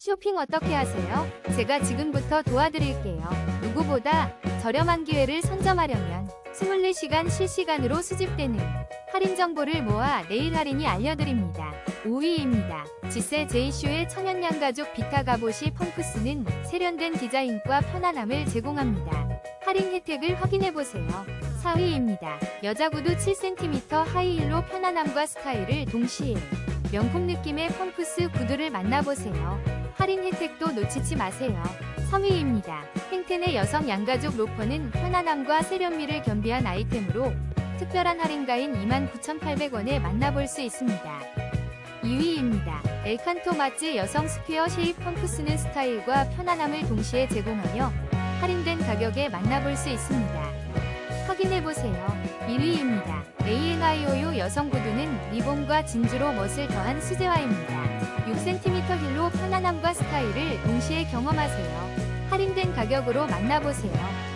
쇼핑 어떻게 하세요? 제가 지금부터 도와드릴게요. 누구보다 저렴한 기회를 선점하려면 24시간 실시간으로 수집되는 할인 정보를 모아 내일 할인이 알려드립니다. 5위입니다. 지세 제이쇼의 천연양 가죽 비타 가보시 펌프스는 세련된 디자인과 편안함을 제공합니다. 할인 혜택을 확인해보세요. 4위입니다. 여자 구두 7cm 하이힐로 편안함과 스타일을 동시에 명품 느낌의 펌프스 구두를 만나보세요. 할인 혜택도 놓치지 마세요. 3위입니다. 팽텐의 여성 양가죽 로퍼는 편안함과 세련미를 겸비한 아이템으로 특별한 할인가인 29,800원에 만나볼 수 있습니다. 2위입니다. 엘칸토 마츠 여성 스퀘어 쉐입 펌프스는 스타일과 편안함을 동시에 제공하며 할인된 가격에 만나볼 수 있습니다. 확인해보세요. 1위입니다. ANIOU 여성 구두는 리본과 진주로 멋을 더한 수제화입니다. 6cm 힐로 편안함과 스타일을 동시에 경험하세요. 할인된 가격으로 만나보세요.